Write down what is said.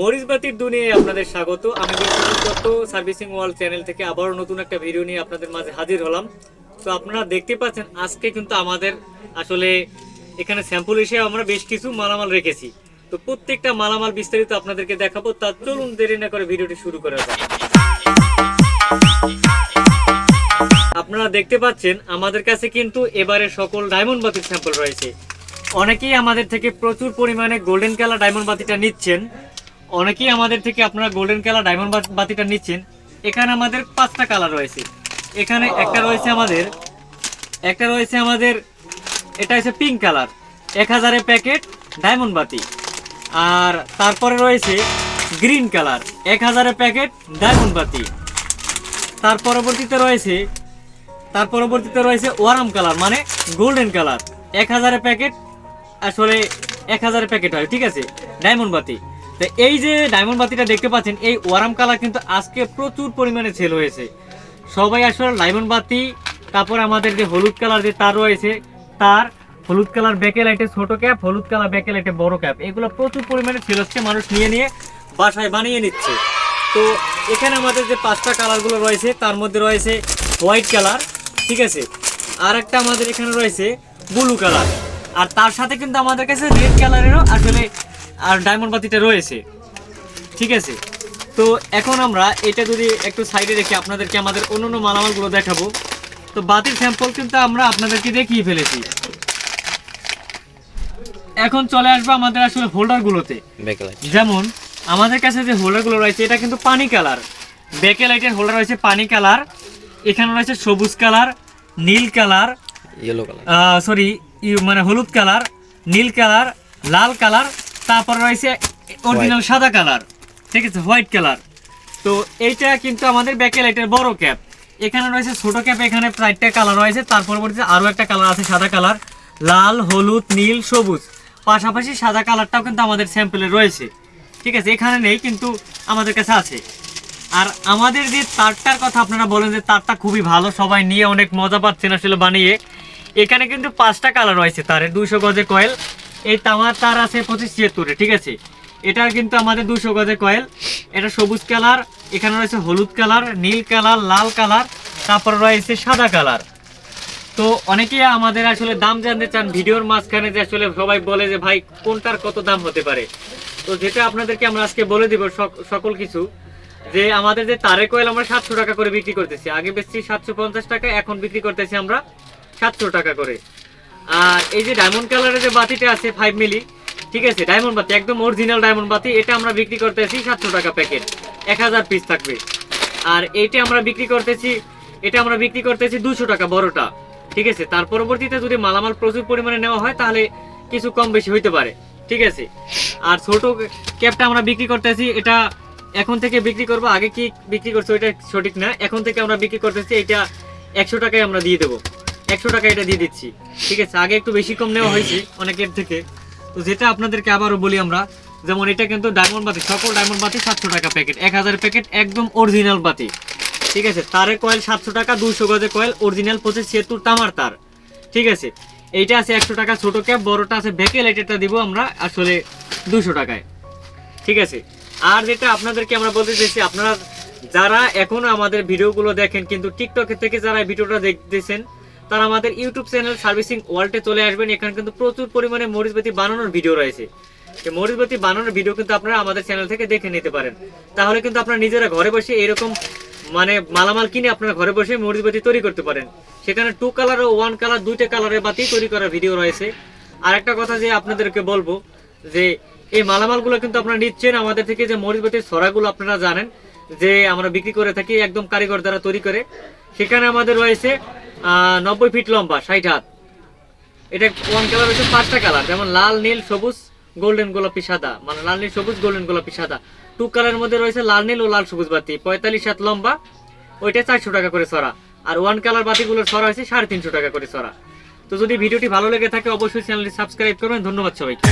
মরিচবাতির দুনিয়ায় আপনাদের স্বাগত। আমি দত্ত, সার্ভিসিং ওয়ার্ল্ড চ্যানেল থেকে আবারও নতুন একটা ভিডিও নিয়ে আপনাদের মাঝে হাজির হলাম। তো আপনারা দেখতে পাচ্ছেন, আজকে কিন্তু আমাদের আসলে এখানে স্যাম্পল হিসেবে আমরা বেশ কিছু মালামাল রেখেছি। তো প্রত্যেকটা মালামাল বিস্তারিত আপনাদেরকে দেখাবো। তা চলুন দেরি না করে ভিডিওটি শুরু করা যাক। আপনারা দেখতে পাচ্ছেন, আমাদের কাছে কিন্তু এবারে সকল ডায়মন্ড বাতির স্যাম্পল রয়েছে। অনেকেই আমাদের থেকে প্রচুর পরিমাণে গোল্ডেন কালার ডায়মন্ড বাতিটা নিচ্ছেন। অনেকেই আমাদের থেকে আপনারা গোল্ডেন কালার ডায়মন্ড বাতিটা নিচ্ছেন। এখানে আমাদের পাঁচটা কালার রয়েছে। এখানে একটা রয়েছে আমাদের একটা রয়েছে আমাদের এটা হচ্ছে পিঙ্ক কালার এক হাজারের প্যাকেট ডায়মন্ড বাতি। আর তারপরে রয়েছে গ্রিন কালার এক হাজারের প্যাকেট ডায়মন্ড বাতি। তার পরবর্তীতে রয়েছে তার পরবর্তীতে রয়েছে ওয়ারাম কালার মানে গোল্ডেন কালার এক হাজারের প্যাকেট আসলে এক হাজারের প্যাকেট হয়, ঠিক আছে? ডায়মন্ড বাতি। তো এই যে ডায়মন্ড বাতিটা দেখতে পাচ্ছেন, এই ওয়ারাম কালার কিন্তু আজকে প্রচুর পরিমাণে সেল হয়েছে। সবাই আসলে ডায়মন্ড বাতি, তারপর আমাদের যে হলুদ কালার যে তার রয়েছে, তার হলুদ কালার ব্যাকে লাইটে ছোট ক্যাপ হলুদ কালার ব্যাকে লাইটে বড় ক্যাপ এগুলো প্রচুর পরিমাণে সেল হচ্ছে, মানুষ নিয়ে নিয়ে বাসায় বানিয়ে নিচ্ছে। তো এখানে আমাদের যে পাঁচটা কালারগুলো রয়েছে, তার মধ্যে রয়েছে হোয়াইট কালার ঠিক আছে? আর একটা আমাদের এখানে রয়েছে ব্লু কালার আর তার সাথে কিন্তু আমাদের কাছে রেড কালারেরও আসলে আর ডায়মন্ড বাতিটা রয়েছে। ঠিক আছে? তো এখন আমরা এটা যদি একটু সাইডে রেখে আপনাদেরকে আমাদের অন্য অন্য মালামালগুলো দেখাবো। তো বাতির স্যাম্পল কিন্তু আমরা আপনাদেরকে দেখিয়ে ফেলেছি। এখন চলে আসব আমাদের আসলে হোল্ডারগুলোতে যেমন আমাদের কাছে যে হোল্ডারগুলো রয়েছে এটা কিন্তু পানি কালার। ব্যাকে লাইটের হোল্ডার রয়েছে পানি কালার। এখানে রয়েছে সবুজ কালার নীল কালার ইয়েলো কালার। সরি মানে হলুদ কালার নীল কালার লাল কালার তারপর রয়েছে অরিজিনাল সাদা কালার ঠিক আছে হোয়াইট কালার তো এইটা কিন্তু আমাদের ব্যাকে লাইটের বড় ক্যাপ এখানে রয়েছে ছোট ক্যাপ এখানে চারটা কালার রয়েছে। তার পরবর্তীতে আরও একটা কালার আছে সাদা কালার লাল হলুদ নীল সবুজ। পাশাপাশি সাদা কালারটাও কিন্তু আমাদের স্যাম্পলে রয়েছে। ঠিক আছে এখানে নেই কিন্তু আমাদের কাছে আছে। আর আমাদের যে তারটার কথা আপনারা বলেন যে তারটা খুবই ভালো সবাই নিয়ে অনেক মজা পাচ্ছেন আসলে বানিয়ে। এখানে কিন্তু পাঁচটা কালার রয়েছে তারে দুশো গজে কয়েল এই তামার তার আছে পঁচিশ ছিয়াত্তরে, ঠিক আছে? এটার কিন্তু আমাদের দুশো গজে কয়েল এটা সবুজ কালার, এখানে রয়েছে হলুদ কালার, নীল কালার, লাল কালার, তারপর রয়েছে সাদা কালার। তো অনেকেই আমাদের আসলে দাম জানতে চান, ভিডিওর মাঝখানে যে আসলে সবাই বলে যে, ভাই, কোনটার কত দাম হতে পারে? তো যেটা আপনাদেরকে আমরা আজকে বলে দিব সক- সকল কিছু, যে আমাদের যে তারে কয়েল আমরা সাতশো টাকা করে বিক্রি করতেছি। আগে বেশি সাতশো পঞ্চাশ টাকা, এখন বিক্রি করতেছি আমরা সাতশো টাকা করে। আর এই যে ডায়মন্ড কালারের যে বাতিটা আছে ফাইভ মিলি ঠিক আছে? ডায়মন্ড বাতি, একদম অরিজিনাল ডায়মন্ড বাতি, এটা আমরা বিক্রি করতেছি সাতশো টাকা প্যাকেট এক হাজার পিস থাকবে। আর এইটা আমরা বিক্রি করতেছি, এটা আমরা বিক্রি করতেছি দুশো টাকা বড়টা, ঠিক আছে? তার পরবর্তীতে যদি মালামাল প্রচুর পরিমাণে নেওয়া হয়, তাহলে কিছু কম বেশি হইতে পারে, ঠিক আছে? আর ছোট ক্যাপটা আমরা বিক্রি করতেছি, এটা এখন থেকে বিক্রি করব, আগে কি বিক্রি করছে, ওইটা সঠিক না, এখন থেকে আমরা বিক্রি করতেছি এটা একশো টাকায় আমরা দিয়ে দেবো। একশো টাকা এটা দিয়ে দিচ্ছি। ঠিক আছে, আগে একটু বেশি কম নেওয়া হয়েছে অনেকের থেকে। তো যেটা আপনাদেরকে আবারও বলি আমরা, যেমন এটা কিন্তু ডায়মন্ড বাতি, সকল ডায়মন্ড বাতি সাতশো টাকা প্যাকেট এক হাজার প্যাকেট একদম অরিজিনাল বাতি। ঠিক আছে তারের কয়েল সাতশো টাকা দুশো গজে কয়েল অরিজিনাল পঁচিশ ছিয়াত্তর তামার তার। ঠিক আছে, এইটা আছে একশো টাকা ছোটো ক্যাপ বড়টা আছে বেকেল এটাটা দিব আমরা আসলে দুশো টাকায়। ঠিক আছে, আর যেটা আপনাদেরকে আমরা বলতে চাইছি, আপনারা যারা এখনও আমাদের ভিডিওগুলো দেখেন, কিন্তু টিকটকে থেকে যারা ভিডিওটা দেখতেছেন তারা আমাদের ইউটিউব চ্যানেল সার্ভিসিং ওয়ার্ল্ডে চলে আসবেন। এখানে কিন্তু প্রচুর পরিমাণে মরিচবাতি বানানোর ভিডিও রয়েছে। মরিচবাতি বানানোর ভিডিও কিন্তু আপনারা আমাদের চ্যানেল থেকে দেখে নিতে পারেন। তাহলে কিন্তু আপনারা নিজেরা ঘরে বসে এরকম মানে মালামাল কিনে আপনারা ঘরে বসে মরিচবাতি তৈরি করতে পারেন। সেখানে টু কালার ও ওয়ান কালার দুইটা কালারের বাতি তৈরি করার ভিডিও রয়েছে। আর একটা কথা যে আপনাদেরকে বলব, যে এই মালামালগুলো কিন্তু আপনারা নিচ্ছেন আমাদের থেকে যে মরিচবাতির ছড়াগুলো আপনারা জানেন যে আমরা বিক্রি করে থাকি, একদম কারিগর দ্বারা তৈরি করে। সেখানে আমাদের রয়েছে নব্বই ফিট লম্বা, ষাট হাত। এটা ওয়ান কালার হচ্ছে পাঁচটা কালার, যেমন লাল, নীল, সবুজ, গোল্ডেন গোলাপি, সাদা। মানে লাল, নীল, সবুজ, গোল্ডেন গোলাপি, সাদা। টু কালারের মধ্যে রয়েছে লাল, নীল ও লাল, সবুজ বাতি। পঁয়তাল্লিশ হাত লম্বা, ওইটা চারশো টাকা করে সরা আর ওয়ান কালার বাতিগুলোর সরা হয়েছে সাড়ে তিনশো টাকা করে সরা তো যদি ভিডিওটি ভালো লেগে থাকে, অবশ্যই চ্যানেলটি সাবস্ক্রাইব করবেন। ধন্যবাদ সবাইকে।